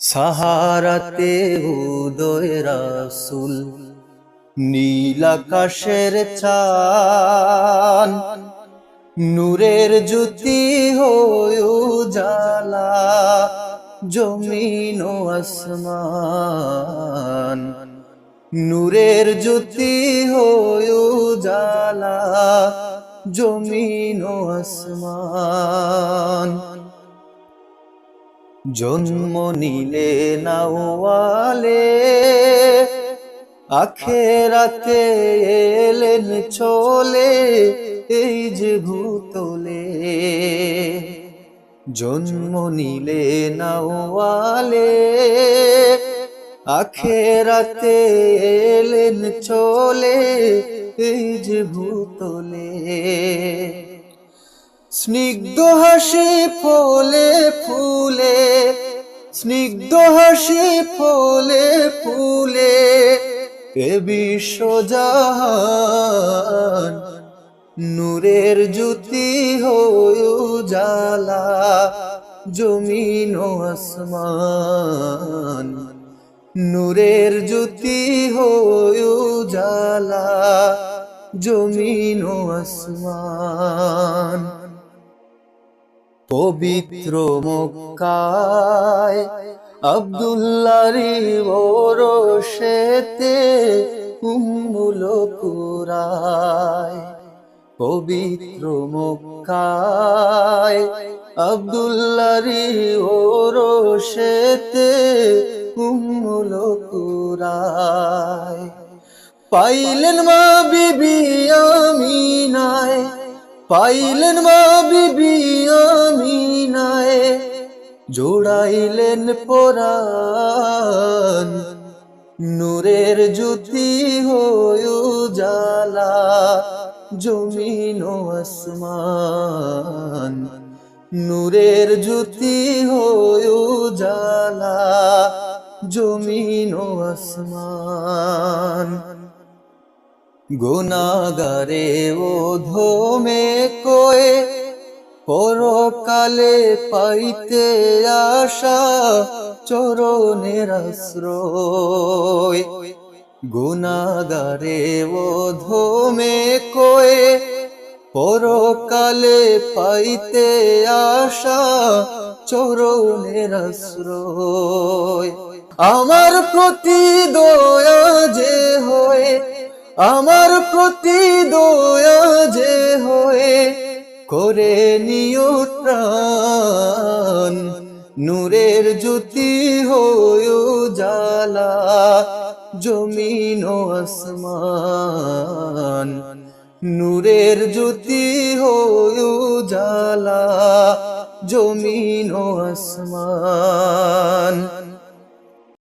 সাহারাতে উদয় রাসুল, নীল আকাশের চান নূরের জ্যোতি হয়ে জালা জমিন আসমান। নূরের জ্যোতি হয়ে জালা জমিন আসমান। জন্ম নিলে নাওয়ালে, আখেরাতে এলেন চলে, এই যে ভূতলে। জন্ম নিলে নাওয়ালে, আখেরাতে এলেন চলে, এই যে ভূতলে। স্নিগ্ধ হাসি ফলে ফুলে, স্নিগ্ধ হাসি ফলে ফুলে, এ বিশ্বজাহান নূরের জ্যোতি হয়ে জালা জমিন আসমান। নূরের জ্যোতি হয়ে জালা জমিন আসমান। পবিত্র মক্কায় আব্দুল্লারি ওরশেতে উম্মুল কুরায়। পবিত্র মক্কায় আব্দুল্লারি ওরশেতে উম্মুল কুরায়। পাইলেন মা বিবি আমিনায় পাইলেন মা বিবি আমিনায় জোড়াইলেন পরাণ। নূরের জ্যোতি হয়ে জালা জমিন আসমান। নূরের জ্যোতি হয়ে জালা জমিন আসমান। গুনাগারে ও ধোমে কোয়ে, পরকালে পাইতে আশা চরণের আশ্রয়। গুনাগারে ও ধোমে কোয়ে, পরকালে পাইতে আশা চরণের আশ্রয়। আমার প্রতি দয়া যে হয়ে আমার প্রতি দয়া যে হয়ে করে নিও নূরের জ্যোতি হয়ে জালা জমিন আসমান। নূরের জ্যোতি হয়ে জালা জমিন আসমান।